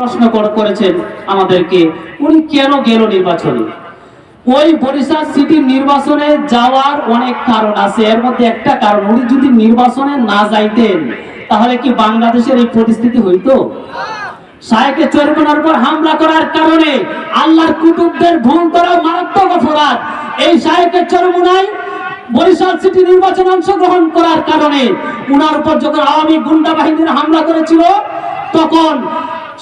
প্রশ্ন করেছেন আমাদেরকে। উনি কেন গেল নির্বাচনে? ওই বরিশাল সিটির নির্বাচনে যাওয়ার অনেক কারণ আছে। এর মধ্যে একটা কারণ, উনি যদি নির্বাচনে না যাইতেন, তাহলে কি বাংলাদেশের এই পরিস্থিতি হইতো? হামলা করার কারণে আল্লাহর ভুল করা মারাত্মক অপরাধ। এই চরমনায় বরিশাল সিটি নির্বাচন অংশগ্রহণ করার কারণে উনার উপর যখন আওয়ামী গুন্ডা বাহিনীর হামলা করেছিল, তখন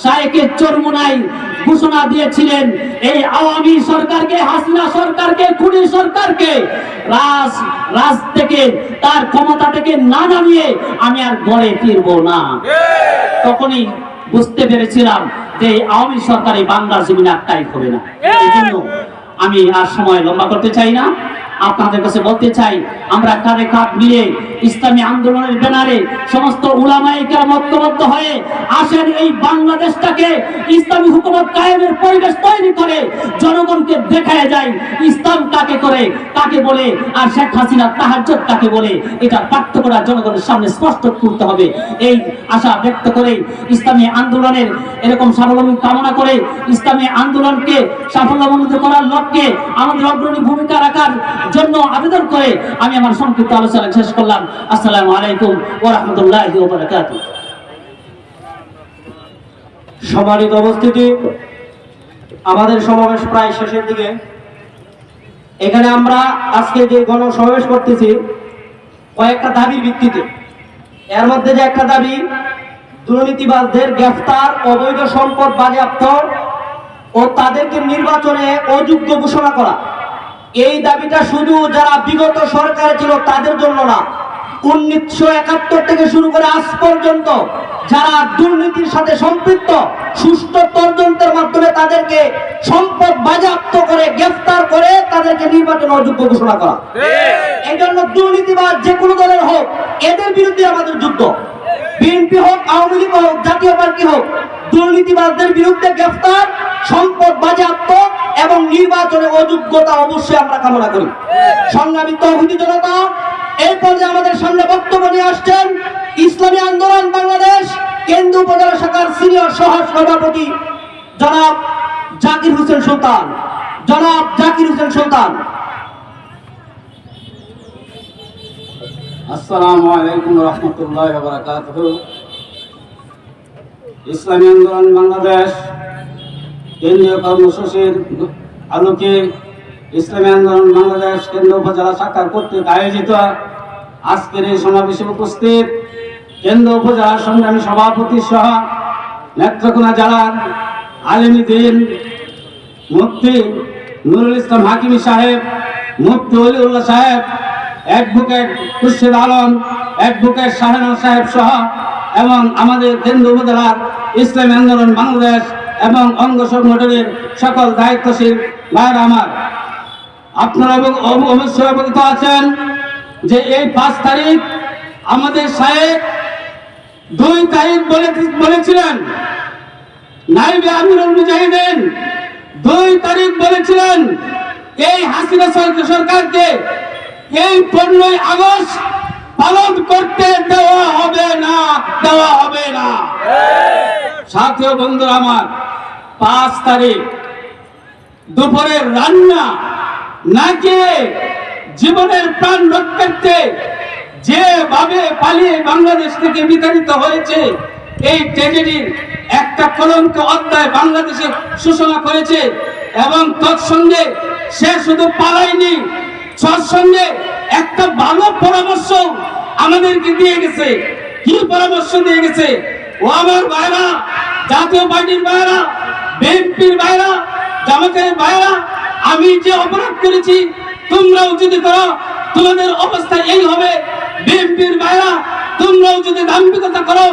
শাহেকে চরমুনাই ঘোষণা দিয়েছিলেন, এই আওয়ামী সরকারকে, হাসিনা সরকারকে, খুনি সরকারকে রাজ রাজ থেকে, তার ক্ষমতা থেকে না নামিয়ে আমি আর ঘরে ফিরবো না। তখনই বুঝতে পেরেছিলাম যে আওয়ামী সরকার এই বাংলার জমিনে আটকাই হবে না। এই জন্য আমি আর সময় লম্বা করতে চাই না। আপনাদের কাছে বলতে চাই, আমরা কাঁধে কাঁধ মিলে ইসলামী আন্দোলনের ব্যানারে সমস্ত মতবদ্ধ হয়ে আসেন এই বাংলাদেশটাকে ইসলামী হুকুমত কায়েমের পরিবেশ তৈরি করে, জনগণকে দেখায় যায় ইসলাম কাকে করে, কাকে বলে, আর শেখ হাসিনা তাহাজ্জত কাকে বলে, এটা পার্থক্য জনগণের সামনে স্পষ্ট করতে হবে। এই আশা ব্যক্ত করে ইসলামী আন্দোলনের এরকম সাফল্য কামনা করে ইসলামী আন্দোলনকে সাফল্যমণ্ডিত করার লক্ষ্যে আমাদের অগ্রণী ভূমিকা রাখার জন্য আবেদন করে আমি আমার সংক্ষিপ্ত আলোচনা শেষ করলাম। আসসালামু আলাইকুম ওয়া রাহমাতুল্লাহি ওয়া সম্মানিত উপস্থিতি, আমাদের সমাবেশ প্রায় শেষের দিকে। এখানে আমরা আজকে যে গণ সমাবেশ করতেছি, কয়েকটা দাবির ভিত্তিতে। এর মধ্যে যে একটা দাবি, দুর্নীতিবাজদের গ্রেফতার, অবৈধ সম্পদ বাজেয়াপ্ত ও তাদেরকে নির্বাচনে অযোগ্য ঘোষণা করা। এই দাবিটা শুধু যারা বিগত সরকারে ছিল তাদের জন্য না উনিশশো একাত্তর থেকে শুরু করে আজ পর্যন্ত যারা দুর্নীতির সাথে সম্পৃক্ত সুষ্ঠু তদন্তের মাধ্যমে তাদেরকে সম্পদ বাজেয়াপ্ত করে গ্রেফতার করে তাদেরকে নির্বাচন অযোগ্য ঘোষণা করা। এই জন্য দুর্নীতিবাদ যে কোনো দলের হোক এদের বিরুদ্ধে আমাদের যুদ্ধ। বিএনপি হোক, আওয়ামী লীগ হোক, জাতীয় পার্টি হোক দুর্নীতিবাদদের বিরুদ্ধে গ্রেফতার, সম্পদ বাজেয়াপ্ত এবং নির্বাচনে অযোগ্যতা অবশ্যই আমরা কামনা করি। সংগ্রামী তৌহিদি জনতা, এই পর্যায়ে আমাদের সামনে বক্তব্য নিয়ে আসছেন ইসলামী আন্দোলন বাংলাদেশ, কেন্দ্র উপজেলা শাখার সিনিয়র সহ সভাপতি জনাব জাকির হোসেন সুলতান। জনাব জাকির হোসেন সুলতান আসসালামু আলাইকুম রহমতুল্লাহ বারাকাতুহ। ইসলামী আন্দোলন বাংলাদেশ, কেন্দ্রীয় কর্মসূচির আলোকে ইসলামী আন্দোলন বাংলাদেশ কেন্দ্র উপজেলা শাখার কর্তৃক আয়োজিত আজকের এই সমাবেশে উপস্থিত কেন্দ্র উপজেলা সংগ্রামী সভাপতি সহ নেত্রকোনা জেলার আলিমী দিন মুফতি নুরুল ইসলাম হাকিমি সাহেব, মুফতি অলিউল্লাহ সাহেব অ্যাডভোকেট খুরশেদ আলম, অ্যাডভোকেট শাহানা সাহেব সহ এবং আমাদের কেন্দ্র উপজেলার ইসলামী আন্দোলন বাংলাদেশ এবং অঙ্গ সংগঠনের সকল দায়িত্বশীল ভাইয়েরা আমার। আপনারা অব- অব- অবশ্যই অবগত আছেন যে এই পাঁচ তারিখ আমাদের সাহেব দুই তারিখ বলে বলেছিলেন, নাইবে আমিরুল মুজাহিদিন দুই তারিখ বলেছিলেন, এই হাসিনা সরকার সরকারকে এই পনেরোই আগস্ট পালন করতে দেওয়া হবে না, দেওয়া হবে না। সাথীয় বন্ধুরা আমার, পাঁচ তারিখ দুপুরের রান্না না খেয়ে জীবনের প্রাণ রক্ষার্থে যেভাবে পালিয়ে বাংলাদেশ থেকে বিতাড়িত হয়েছে, এই ট্রেজেডির একটা কলঙ্ক অধ্যায় বাংলাদেশে সূচনা করেছে এবং তৎসঙ্গে সে শুধু পালায়নি তৎসঙ্গে একটা ভালো পরামর্শ আমাদেরকে দিয়ে গেছে। কি পরামর্শ দিয়ে গেছে? ও আমার ভাইরা, জাতীয় পার্টির ভাইরা, বিএনপির ভাইরা, জামাতের ভাইরা, আমি যে অপরাধ করেছি, তোমরাও যদি করো, তোমাদের অবস্থা এই হবে। বিএনপির ভাইরা, তোমরাও যদি দাম্ভিকতা করো,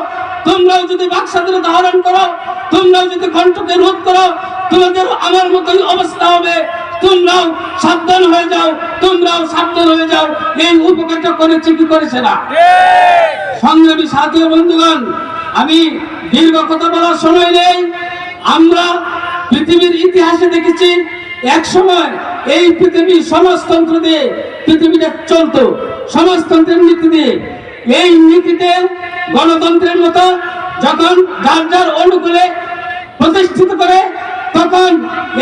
তোমরাও যদি বাক স্বাধীনতা হরণ করো, তোমরাও যদি কণ্ঠকে রোধ করো, তোমাদের আমার মতোই অবস্থা হবে। তোমরাও সাবধান হয়ে যাও তোমরাও সাবধান হয়ে যাও। এই উপকারটা করেছে কি করেছে না? সংগ্রামী সাথী বন্ধুগণ আমি দীর্ঘ কথা বলার সময় নেই। আমরা পৃথিবীর ইতিহাসে দেখেছি এক সময় এই পৃথিবী সমাজতন্ত্র দিয়ে পৃথিবীটা চলতো। সমাজতন্ত্রের নীতি দিয়ে। এই নীতিতে গণতন্ত্রের মতো যখন যার যার অনুকূলে প্রতিষ্ঠিত করে তখন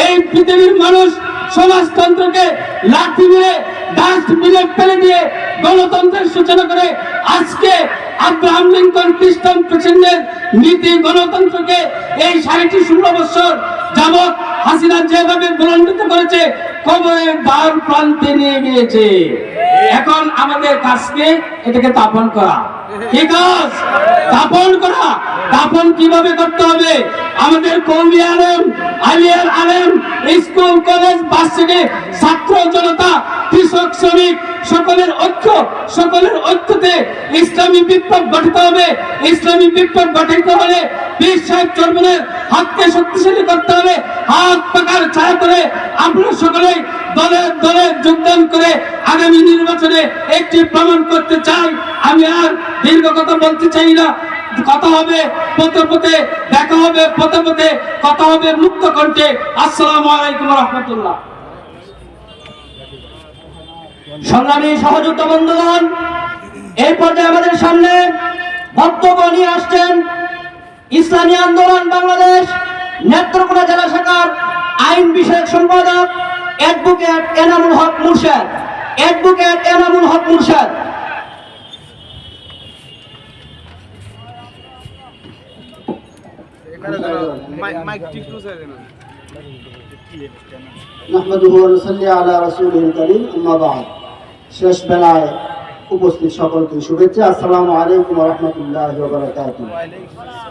এই পৃথিবীর মানুষ সমাজতন্ত্রকে লাঠি মেরে, ডাস্টবিনে ফেলে দিয়ে গণতন্ত্রের সূচনা করে আজকে আব্রাহাম লিঙ্কন খ্রিস্টান প্রেসিডেন্টের নীতি গণতন্ত্রকে এই সাড়েটি ষোলো বছর যাবৎ হাসিনা যেভাবে বুলন্ডিত করেছে কবরের দ্বার প্রান্তে নিয়ে গিয়েছে। এখন আমাদের কাজকে এটাকে স্থাপন করা। কি কাজ স্থাপন করা। স্থাপন কীভাবে করতে হবে? আমাদের কৌমি আলেম, আলিয়ার আলেম, স্কুল, কলেজ বাসিকে ছাত্র জনতা, কৃষক, শ্রমিক সকলের ঐক্য, সকলের ঐক্যতে ইসলামী বিপ্লব গঠিত হবে। ইসলামী বিপ্লব গঠিত হলে পীর সাহেব চর্মনের হাতকে শক্তিশালী করতে হবে। হাত পাকার ছায়া করে আমরা সকলে দলে দলে যোগদান করে আগামী নির্বাচনে একটি প্রমাণ করতে চাই। আমি আর দীর্ঘ কথা বলতে চাই না। কথা হবে পথে পথে, দেখা হবে পথে পথে, কথা হবে মুক্ত কণ্ঠে। আসসালামু আলাইকুম রহমতুল্লাহ। সংগ্রামী সহযুক্ত বন্ধুগণ, এই পর্যায়ে আমাদের সামনে বক্তব্য নিয়ে আসছেন ইসলামী আন্দোলন বাংলাদেশ নেত্রকোনা জেলা শাখার আইন বিষয়ক সম্পাদক অ্যাডভোকেট এনামুল হক মুর্শেদ। অ্যাডভোকেট এনামুল হক মুর্শেদ। ওয়া নুসাল্লি আলা রাসূলিল কারীম আম্মা বা'দ শেষ বেলায় উপস্থিত সকলকে শুভেচ্ছা আসসালামু আলাইকুম ওয়া রাহমাতুল্লাহি ওয়া বারাকাতুহু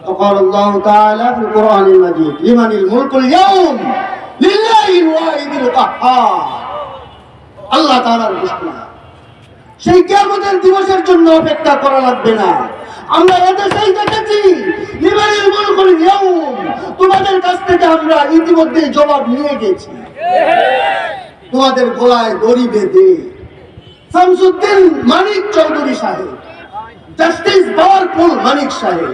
وقال الله تعالى في القرآن المجيد لمن الملك اليوم لله الواحد القهار আল্লাহ তাআলার ঘোষণা সেই কিয়ামতের দিবসের জন্য অপেক্ষা করা লাগবে না আমরা এদেশেই দেখেছি লিবারেল মুলকুল ইয়াউম তোমাদের কাছ থেকে আমরা ইতিমধ্যে জবাব নিয়ে গেছি তোমাদের গলায় দড়ি বেঁধে শামসুদ্দিন মানিক চৌধুরী সাহেব, জাস্টিস পাওয়ারফুল মানিক সাহেব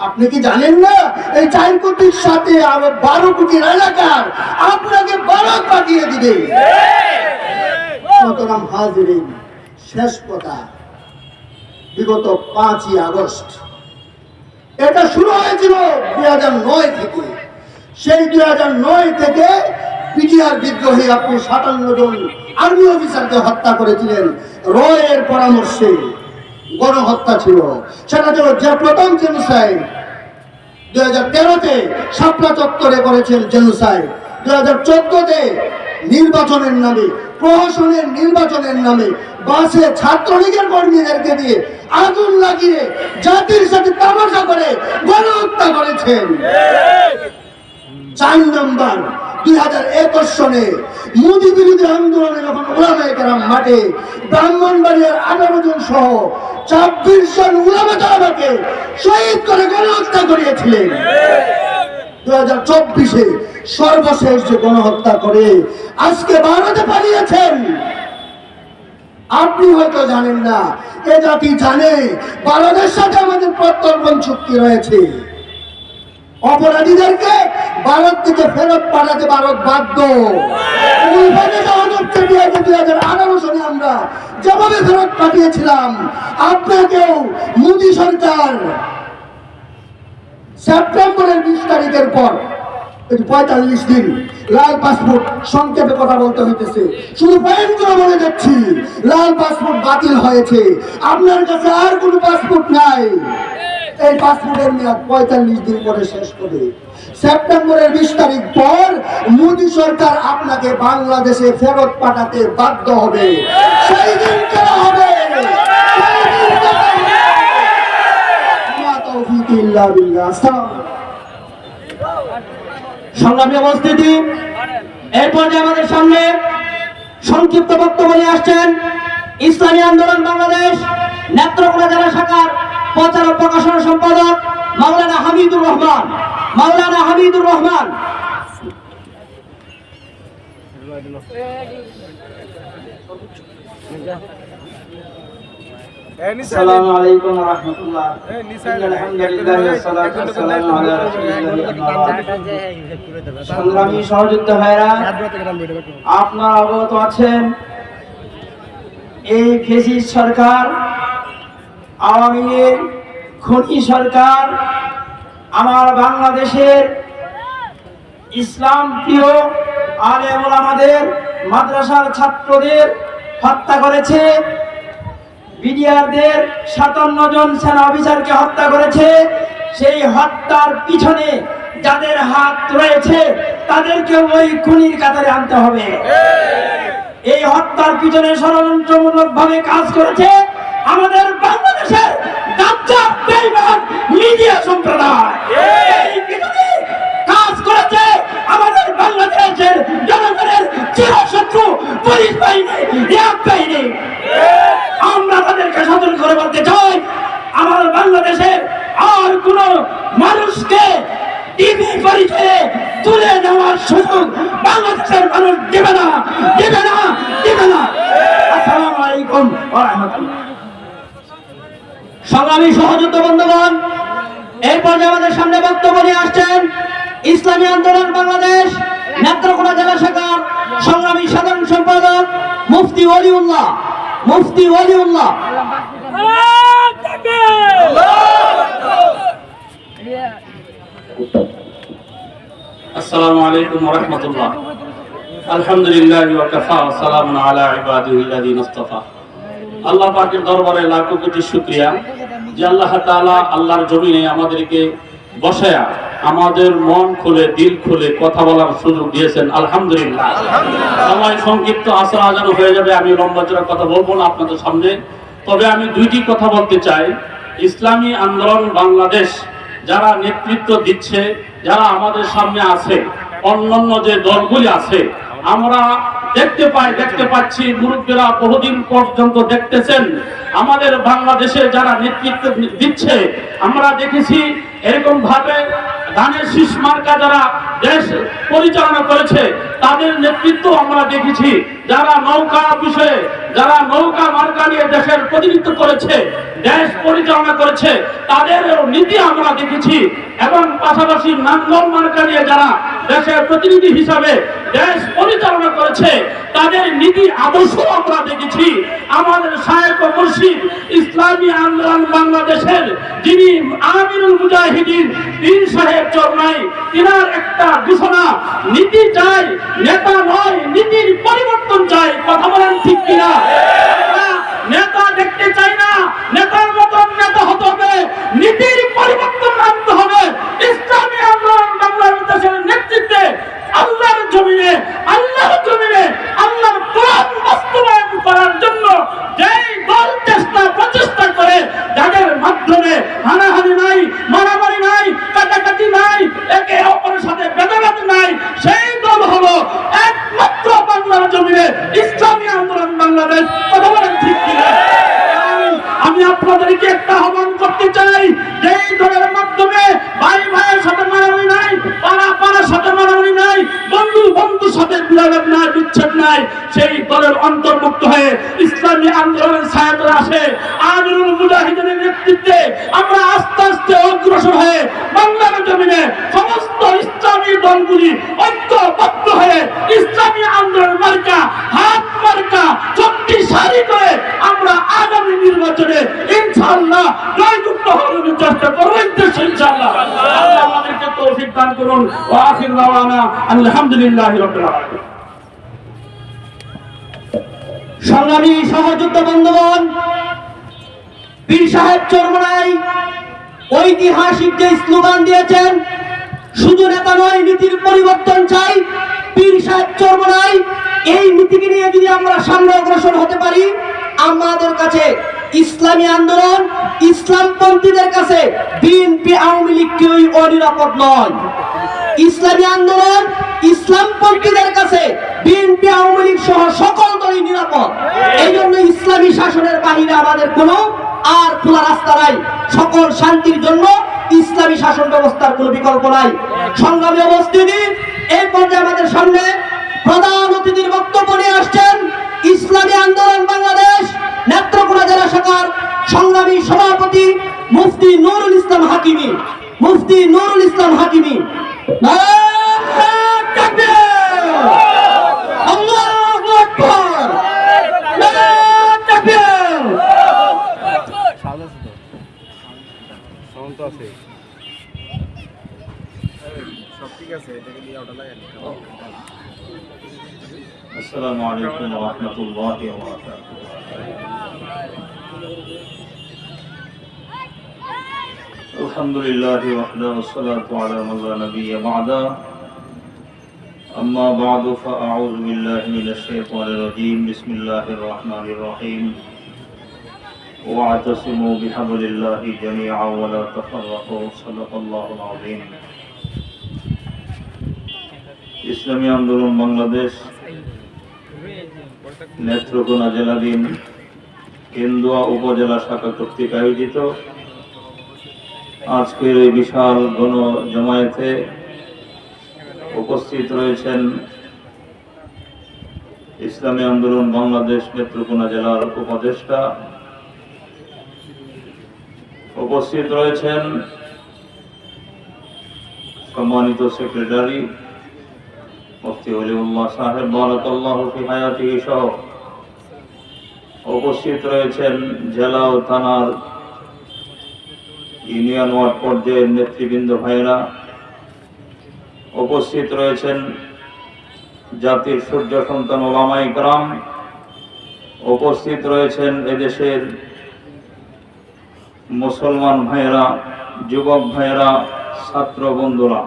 আপনি কি জানেন না? এই চার কোটির সাথে আরও বারো কোটি রাজাকার আপনাকে ভারত পাঠিয়ে দিবে। শেষ কথা। বিগত পাঁচই আগস্ট। এটা শুরু হয়েছিল দুই হাজার নয় থেকে। সেই দুই হাজার নয় থেকে পিটিআর বিদ্রোহে আপনি সাতান্ন জন আর্মি অফিসারকে হত্যা করেছিলেন। রয়ের পরামর্শে গণহত্যা ছিল। সেটা ছিল যে প্রথম জেনোসাইড। দুই হাজার তেরোতে শাপলা চত্বরে করেছেন জেনোসাইড। দুই হাজার চোদ্দতে নির্বাচনের নামে প্রহসনের নির্বাচনের নামে বাসে ছাত্রলীগের কর্মীদেরকে দিয়ে আগুন লাগিয়ে জাতির সাথে তামাশা করে গণহত্যা করেছেন। চার নম্বর ছাব্বিশ জন উলামা তালাবাকে শহীদ করে গণহত্যা করিয়েছিলেন। আপনি হয়তো জানেন না, এ জাতি জানে সাথে আমাদের প্রত্যর্পণ চুক্তি রয়েছে। অপরাধীদেরকে ভারত থেকে ফেরত পাঠাতে ভারত বাধ্য। আমরা যেভাবে ফেরত পাঠিয়েছিলাম, আপনাকেও মোদী সরকার সেপ্টেম্বরের বিশ তারিখের পর পঁয়তাল্লিশ দিন, লাল পাসপোর্ট সংক্ষেপে কথা বলতে হইতেছে। শুধু করে বলে যাচ্ছি, লাল পাসপোর্ট বাতিল হয়েছে। আপনার কাছে আর কোনো পাসপোর্ট নাই। এই পাসপোর্টের মেয়াদ পঁয়তাল্লিশ দিন পরে শেষ হবে। সেপ্টেম্বরের বিশ তারিখ পর মোদী সরকার আপনাকে বাংলাদেশে ফেরত পাঠাতে বাধ্য হবে। সেই দিন কেন হবে সেই দিন কেন হবে? মা আমাদের সামনে সংক্ষিপ্ত বক্তব্য নিয়ে আসছেন ইসলামী আন্দোলন বাংলাদেশ নেত্রকোনা জেলা শাখার প্রচার ও প্রকাশনা সম্পাদক মাওলানা হামিদুর রহমান। মাওলানা হামিদুর রহমান। আসসালামু আলা। সংগ্রামী সহযোদ্ধা ভাইরা আপনারা অবগত আছেন এই ফেসিস সরকার আওয়ামী লীগ খনি সরকার আমার বাংলাদেশের ইসলাম প্রিয় আলেম আমাদের মাদ্রাসার ছাত্রদের হত্যা করেছে। বিডিআরদের সাতান্ন জন সেনা অফিসারকে হত্যা করেছে। সেই হত্যার পিছনে যাদের হাত রয়েছে তাদেরকে ওই খুনির কাতারে আনতে হবে। এই হত্যার পিছনে ষড়যন্ত্রমূলক ভাবে কাজ করেছে আমাদের বাংলাদেশের মিডিয়া সম্প্রদায়। এই করেছে, আমাদের বাংলাদেশের জনগণের চিরশত্রু পুলিশ বাহিনী র্যাব বাহিনী। আমরা তাদেরকে সতর্ক করে বলতে চাই, আমার বাংলাদেশের আর কোন মানুষকে টিভি পরিচয়ে তুলে নেওয়ার সুযোগ বাংলাদেশের মানুষ দেবে না দেবে না দেবে না। আসসালামু আলাইকুম ওয়া রাহমাতুল্লাহ। সহযোদ্ধা বন্ধুগণ এই পর্যায়ে আমাদের সামনে বক্তব্য নিয়ে আসছেন ইসলামী আন্দোলন বাংলাদেশ, নেত্রকোনা জেলা শাখার সংগ্রামী সাধারণ সম্পাদক মুফতি ওলিউল্লাহ মুফতি ওলিউল্লাহ। আসসালামু আলাইকুম ওয়া আল্লাহ পাকের দরবারে লাখো কোটি শুকরিয়া যে আল্লাহ তাআলা আল্লাহর জমিনে আমাদেরকে বসায়া আমাদের মন খুলে দিল খুলে কথা বলার সুযোগ দিয়েছেন আলহামদুলিল্লাহ। সময় সংক্ষিপ্ত আসর আজানো হয়ে যাবে আমি লম্বা চড়া কথা বলব না আপনাদের সামনে। তবে আমি দুইটি কথা বলতে চাই। ইসলামী আন্দোলন বাংলাদেশ যারা নেতৃত্ব দিচ্ছে যারা আমাদের সামনে আছে অন্যান্য যে দলগুলি আছে আমরা দেখতে পাই দেখতে পাচ্ছি মুরব্বীরা বহুদিন পর্যন্ত দেখতেছেন আমাদের বাংলাদেশে যারা নেতৃত্ব দিচ্ছে আমরা দেখেছি এরকম ভাবে ধানের শীষ মার্কা যারা দেশ পরিচালনা করেছে তাদের নেতৃত্ব আমরা দেখেছি। যারা নৌকা বিষয়ে যারা নৌকা মার্কা নিয়ে দেশের প্রতিনিধিত্ব করেছে, দেশ পরিচালনা করেছে তাদের নীতি আমরা দেখেছি। এবং পাশাপাশি নাঙ্গল মার্কা নিয়ে যারা দেশের প্রতিনিধি হিসাবে দেশ পরিচালনা করেছে, তাদের নীতি আদর্শ আমরা দেখেছি। আমাদের সাহেব মুর্শিদ ইসলামী আন্দোলন বাংলাদেশের যিনি আমিরুল মুজাহিদিন পীর সাহেব চরনাই তিনার একটা ঘোষণা, নীতি চাই, নেতা নয়, নীতির পরিবর্তন চাই কথা বলেন ঠিক কিনা আমরা নেতা দেখতে চাই না নেতার মতন নেতা হতে হবে নীতির পরিবর্তন আনতে হবে ইসলামী আন্দোলন বাংলাদেশের নেতৃত্বে আল্লাহর জমিনে আল্লাহর জমিনে আল্লাহর কোরআন বাস্তবায়ন করার জন্য যেই দল চেষ্টা প্রচেষ্টা করে যাদের মাধ্যমে হানাহানি নাই মারামারি নাই কাটাকাটি নাই একে অপরের সাথে ভেদাভেদ নাই সেই দল হলো একমাত্র বাংলার জমিনে ইসলামী আন্দোলন বাংলাদেশ কথা বলেন ঠিক কিনা আমি- আমি আপনাদেরকে একটা আহ্বান করতে চাই যে এই দলের মাধ্যমে ভাই ভাইয়ের সাথে মারামারি নাই পাড়া পাড়ার সাথে মারামারি নাই বন্ধু বন্ধুর সাথে বিরাট নাই বিচ্ছেদ নাই সেই দলের অন্তর্ভুক্ত হয়ে ইসলামী আন্দোলনের আসে আমিরুল মুজাহিদের নেতৃত্বে আমরা আস্তে আস্তে অগ্রসর হয়ে বাংলার জমিনে সমস্ত ইসলামী দলগুলি ঐক্যবদ্ধ হয়ে ইসলামী আন্দোলন মার্কা হাত মার্কা শক্তিশালী করে আমরা আগামী নির্বাচনে ইনশাআল্লাহ জয়যুক্ত হওয়ার চেষ্টা করব ইনশাআল্লাহ। আল্লাহ আমাদেরকে তৌফিক দান করুন। ওয়া আখির দাওয়ানা আলহামদুলিল্লাহি রাব্বিল আলামিন। সংগ্রামী সহযোদ্ধা বন্ধুগণ পীর সাহেব চরমনাই ঐতিহাসিক যে স্লোগান দিয়েছেন, শুধু নেতা নয়, নীতির পরিবর্তন চাই। পীর সাহেব চরমনাই এই নীতিকে নিয়ে যদি আমরা সামনে অগ্রসর হতে পারি, আমাদের কাছে ইসলামী আন্দোলন, ইসলামপন্থীদের কাছে বিএনপি আওয়ামী লীগ কেউই অনিরাপদ নয়। ইসলামী আন্দোলন ইসলামপন্থীদের কাছে বিএনপি, আওয়ামী লীগ সহ সকল দলই নিরাপদ। এই জন্য ইসলামী শাসনের বাহিরে আমাদের কোনো আর খোলা রাস্তা নাই। সকল শান্তির জন্য ইসলামী শাসন ব্যবস্থার কোনো বিকল্প নাই। সংগ্রামী অবস্থিতি, এই পর্যায়ে আমাদের সামনে প্রধান অতিথির বক্তব্য নিয়ে আসছেন ইসলামী আন্দোলন বাংলাদেশ নেত্রকোনা জেলা শাখার সংগ্রামী সভাপতি মুফতি নুরুল ইসলাম হাকিমি। মুফতি নুরুল ইসলাম হাকিমি। السلام علیکم ورحمۃ اللہ وبرکاتہ الحمد للہ وحدہ والصلاة على مزا نبی بعدہ أما بعد فأعوذ بالله من الشيطان الرجيم بسم الله الرحمن الرحيم واعتصموا بحبل الله جميعا ولا تفرقوا صدق الله العظيم ইসলামী আন্দোলন বাংলাদেশ নেত্রকোনা জেলাধীন কেন্দুয়া উপজেলা শাখা কর্তৃক আয়োজিত আজকের এই বিশাল গণ জমায়েতে উপস্থিত রয়েছেন ইসলামী আন্দোলন বাংলাদেশ নেত্রকোনা জেলার উপদেষ্টা। উপস্থিত রয়েছেন সম্মানিত সেক্রেটারি মুফতি অলিউল্লাহ সাহেব, বারাকাল্লাহু ফি হায়াতিহি সহ। উপস্থিত রয়েছেন জেলা ও থানার ইউনিয়ন ওয়ার্ড পর্যায়ের নেতৃবৃন্দ ভাইয়েরা। উপস্থিত রয়েছেন জাতির সূর্য সন্তান ওলামাই গ্রাম উপস্থিত রয়েছেন এদেশের মুসলমান ভাইয়েরা, যুবক ভাইয়েরা, ছাত্র বন্ধুরা।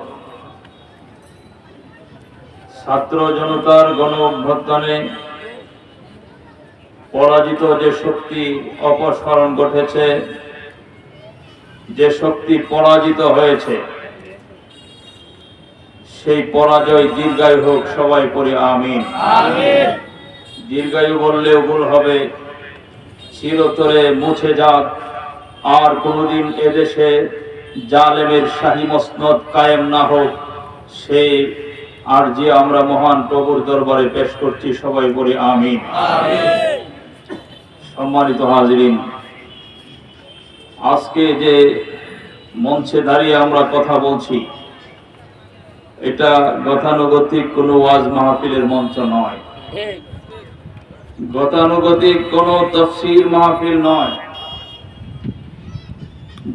ছাত্র জনতার গণ অভ্যুত্থানে পরাজিত যে শক্তি অপস্মরণ ঘটেছে, যে শক্তি পরাজিত হয়েছে সেই পরাজয় দীর্ঘায়ু হোক সবাই পড়ে আমিন। দীর্ঘায়ু বললেও ভুল হবে। চিরতরে মুছে যাক। আর কোনোদিন এদেশে জালেমের শাহী মসনদ কায়েম না হোক সেই আর যে আমরা মহান প্রভুর দরবারে পেশ করছি সবাই বলি আমি সম্মানিত হাজিরিন আজকে যে মঞ্চে দাঁড়িয়ে আমরা কথা বলছি এটা গতানুগতিক কোনো ওয়াজ মাহফিলের মঞ্চ নয়। গতানুগতিক কোনো তফসির মাহফিল নয়।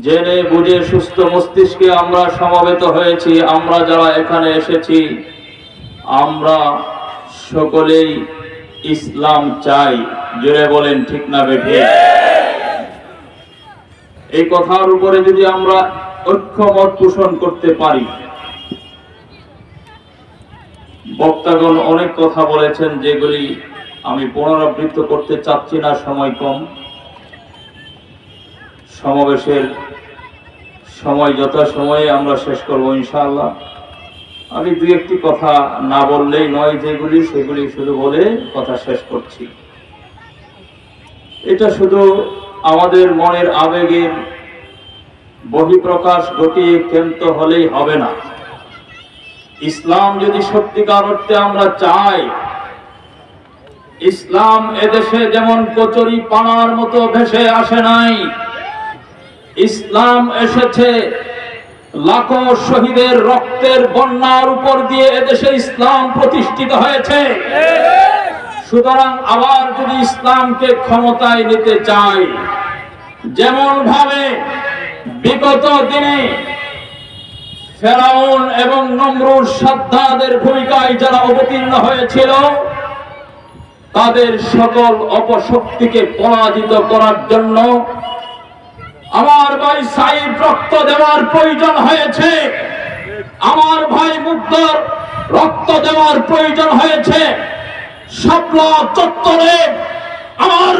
জেনে বুঝে সুস্থ মস্তিষ্কে আমরা সমবেত হয়েছি, আমরা যারা এখানে এসেছি, আমরা সকলেই ইসলাম চাই। জোরে বলেন, ঠিক না বেঠে? এই কথার উপরে যদি আমরা ঐক্যমত পোষণ করতে পারি বক্তাগণ অনেক কথা বলেছেন, যেগুলি আমি পুনরাবৃত্ত করতে চাচ্ছি না, সময় কম। সমাবেশের সময় যথাসময়ে আমরা শেষ করব ইনশাআল্লাহ। আমি দুই একটি কথা না বললেই নয়, যেগুলি সেগুলি শুধু বলে কথা শেষ করছি। এটা শুধু আমাদের মনের আবেগের বহিঃপ্রকাশ ঘটিয়ে ক্ষান্ত হলেই হবে না। ইসলাম যদি সত্যিকার অর্থে আমরা চাই, ইসলাম এদেশে যেমন কচুরি পানার মতো ভেসে আসে নাই, ইসলাম এসেছে লাখো শহীদের রক্তের বন্যার উপর দিয়ে এদেশে ইসলাম প্রতিষ্ঠিত হয়েছে। সুতরাং আবার যদি ইসলামকে ক্ষমতায় নিতে চাই যেমন ভাবে বিগত দিনে ফেরাউন এবং নমরুদ সাদ্দাদের ভূমিকায় যারা অবতীর্ণ হয়েছিল, তাদের সকল অপশক্তিকে পরাজিত করার জন্য আমার ভাই সাইদ রক্ত দেওয়ার প্রয়োজন হয়েছে। আমার ভাই মুক্তর রক্ত দেওয়ার প্রয়োজন হয়েছে। শাপলা চত্বরে আমার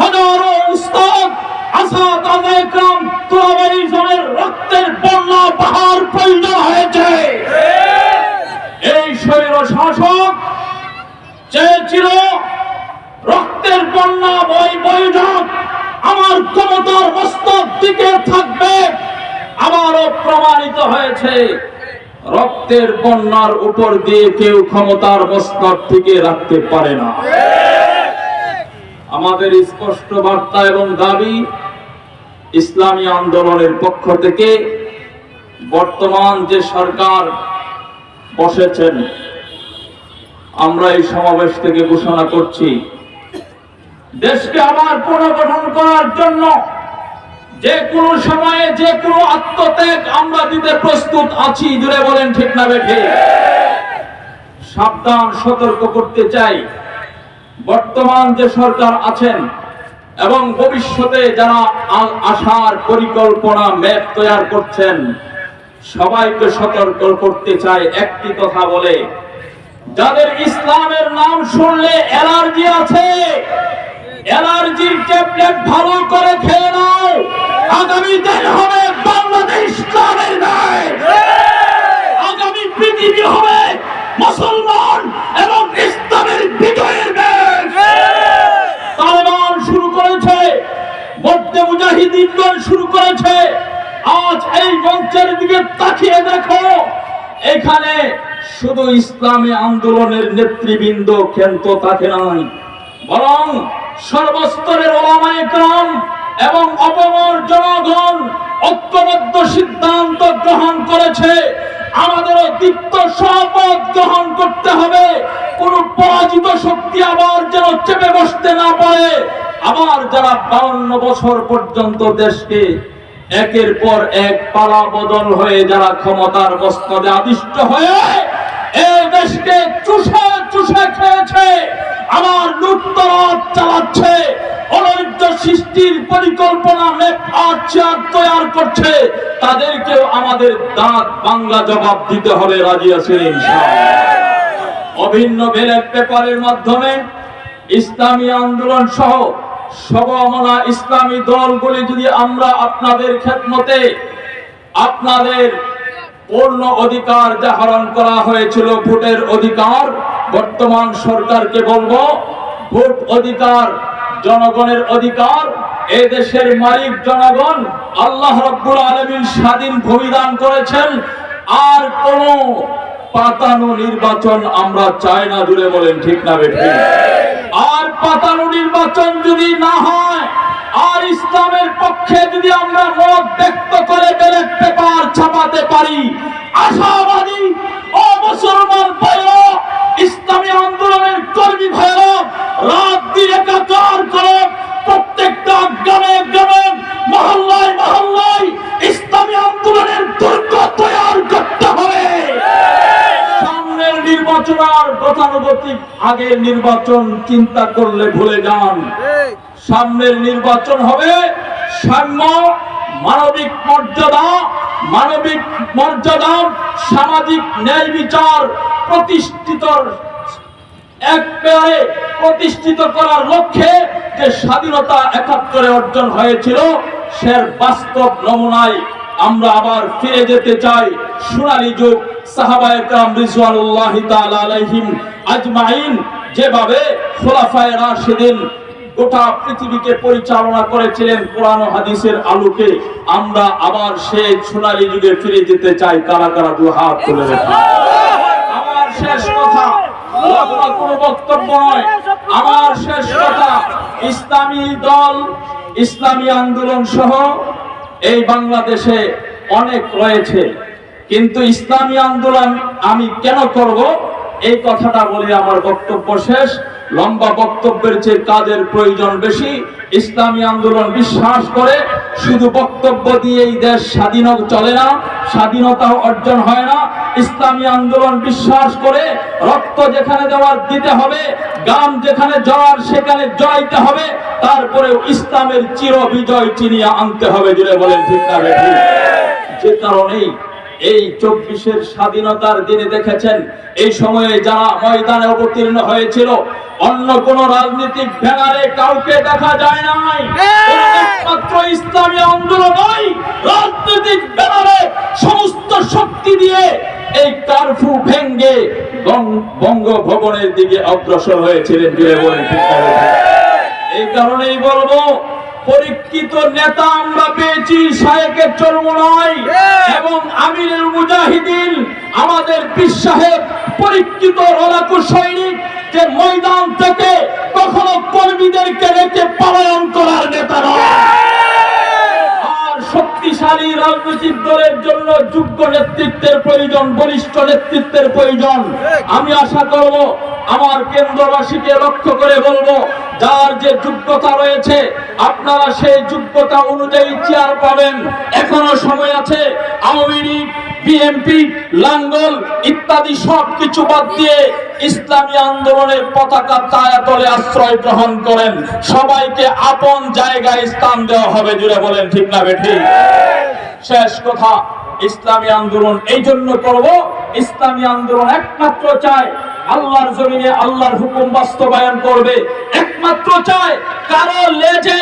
হাজারো উস্তাদ আসাদ রক্তের বন্যা বাহার প্রয়োজন হয়েছে। এই শৈর শাসক চেয়েছিল রক্তের বন্যা বই যাক আমার ক্ষমতার মস্তক দিকে থাকবে আবারও প্রমাণিত হয়েছে রক্তের বন্যার উপর দিয়ে কেউ ক্ষমতার মস্তক থেকে রাখতে পারে না। আমাদের স্পষ্ট বার্তা এবং দাবি ইসলামী আন্দোলনের পক্ষ থেকে বর্তমান যে সরকার বসেছেন, আমরা এই সমাবেশ থেকে ঘোষণা করছি, দেশকে আবার পুনর্গঠন করার জন্য যে কোনো সময়ে যে কোনো আত্মত্যাগ আমরা দিতে প্রস্তুত আছি জুড়ে বলেন ঠিক না বেঠে। সাবধান, সতর্ক করতে চাই। বর্তমান যে সরকার আছেন এবং ভবিষ্যতে যারা আসার পরিকল্পনা, ম্যাপ তৈরি করছেন, সবাইকে সতর্ক করতে চাই একটি কথা বলে। যাদের ইসলামের নাম শুনলে অ্যালার্জি আছে, অ্যালার্জির ট্যাবলেট ভালো করে খেয়ে নাও। আগামী দিন হবে বাংলাদেশ ইসলামের নয় আগামী পৃথিবী হবে মুসলমান এবং ইসলামের বিজয়ের দেশ তালেবান শুরু করেছে মধ্যে চিৎকার শুরু করেছে। আজ এই মঞ্চের দিকে তাকিয়ে দেখো, এখানে শুধু ইসলামে আন্দোলনের নেতৃবৃন্দ ক্ষেন্ত তাকে নাই বরং সর্বস্তরের ওলামায়করাম এবং অপমর জনগণ ঐক্যবদ্ধ সিদ্ধান্ত গ্রহণ করেছে। আমাদেরও দীপ্ত শপথ গ্রহণ করতে হবে। কোন পরাজিত শক্তি আবার যেন চেপে বসতে না পারে। আবার যারা বাউন্ন বছর পর্যন্ত দেশকে একের পর এক পালা বদল হয়ে যারা ক্ষমতার মস্তদে আদিষ্ট হয়ে এই দেশকে চুষে চুষে খেয়েছে আমার লুটতরাজ চালাচ্ছে, অনৈক্য সৃষ্টির পরিকল্পনা মেপ আর চেয়ার তৈরি করছে, তাদেরকেও আমাদের দাঁত বাংলা জবাব দিতে হবে, রাজি আছেন অভিন্ন ব্যালট পেপারের মাধ্যমে ইসলামী আন্দোলন সহ সবমনা ইসলামী দলগুলি যদি আমরা আপনাদের খেদমতে আপনাদের পূর্ণ অধিকার যা হরণ করা হয়েছিল, ভোটের অধিকার, বর্তমান সরকারকে বলব, ভোট অধিকার, জনগণের অধিকার, এ দেশের মালিক জনগণ আল্লাহ রব্বুল আলমীর স্বাধীন ভূমিদান করেছেন, আর কোন পাতানো নির্বাচন আমরা চাই না, জুড়ে বলেন, ঠিক না বেঠি আর পাতানো নির্বাচন যদি না হয়, আর ইসলামের পক্ষে যদি আমরা মত ব্যক্ত করে ব্যালট পেপার ছাপাতে পারি, আশাবাদী ও মুসলমান ভাইরা ইসলামী আন্দোলনের কর্মী ভাইরা রাত দিন একাকার করে গতানুগতিক আগের নির্বাচন চিন্তা করলে ভুলে যান। সামনের নির্বাচন হবে সাম্য মানবিক মর্যাদা মানবিক মর্যাদা সামাজিক ন্যায় বিচার প্রতিষ্ঠিত একবারে প্রতিষ্ঠিত করার লক্ষ্যে যে স্বাধীনতা একাত্তরে অর্জন হয়েছিল সে বাস্তব নমুনায় আমরা আবার ফিরে যেতে চাই। সোনালী যুগ পরিচালনা করেছিলেন কোরআন হাদিসের আলোকে, আমরা আবার সেই সোনালী যুগে ফিরে যেতে চাই। কারা কারা দু হাত তুলে আমার শেষ কথা কোন বক্তব্য নয়। আমার শেষ কথা, ইসলামী দল, ইসলামী আন্দোলন সহ এই বাংলাদেশে অনেক রয়েছে। কিন্তু ইসলামী আন্দোলন আমি কেন করব? এই কথাটা বলে আমার বক্তব্য শেষ। লম্বা বক্তব্যের চেয়ে কাজের প্রয়োজন বেশি। ইসলামী আন্দোলন বিশ্বাস করে শুধু বক্তব্য দিয়েই দেশ স্বাধীন চলে না স্বাধীনতা অর্জন হয় না। ইসলামী আন্দোলন বিশ্বাস করে রক্ত যেখানে দেওয়ার দিতে হবে গাম যেখানে জয়ার সেখানে জয়তে হবে, তারপরেও ইসলামের চির বিজয় চিনিয়ে আনতে হবে জুড়ে বলেন ঠিক না যে কারণেই এই চব্বিশের স্বাধীনতার দিনে দেখেছেন এই সময়ে যারা ময়দানে অবতীর্ণ হয়েছিল অন্য কোন রাজনৈতিক ব্যানারে কাউকে দেখা যায় নাই। একমাত্র ইসলামী আন্দোলনই রাজনৈতিক ব্যানারে সমস্ত শক্তি দিয়ে এই কারফু ভেঙ্গে বঙ্গ- বঙ্গভবনের দিকে অগ্রসর হয়েছিলেন? এই কারণেই বলব পরীক্ষিত নেতা আমরা পেয়েছি শাহেকের চর্ম নয়। এবং আমিরুল মুজাহিদিন আমাদের পীর সাহেব পরীক্ষিত রলাকু সৈনিক যে ময়দান থেকে কখনো কর্মীদেরকে রেখে পালায়ন করার নেতা নয়। শক্তিশালী রাজনৈতিক দলের জন্য যোগ্য নেতৃত্বের প্রয়োজন বলিষ্ঠ নেতৃত্বের প্রয়োজন। আমি আশা করব আমার কেন্দ্রবাসীকে লক্ষ্য করে বলব যার যে যোগ্যতা রয়েছে, আপনারা সেই যোগ্যতা অনুযায়ী চেয়ার পাবেন। এখনও সময় আছে, আওয়ামী লীগ, বিএনপি, লাঙ্গল ইত্যাদি সব কিছু বাদ দিয়ে ইসলামী আন্দোলনের পতাকা ছায়াতলে আশ্রয় গ্রহণ করেন। সবাইকে আপন জায়গায় স্থান দেওয়া হবে, জুড়ে বলেন ঠিক না বেঠিক শেষ কথা। ইসলামী আন্দোলন এই জন্য করব। ইসলামী আন্দোলন একমাত্র চায় আল্লাহর জমিনে আল্লাহর হুকুম বাস্তবায়ন করবে। একমাত্র চায় কারও লেজে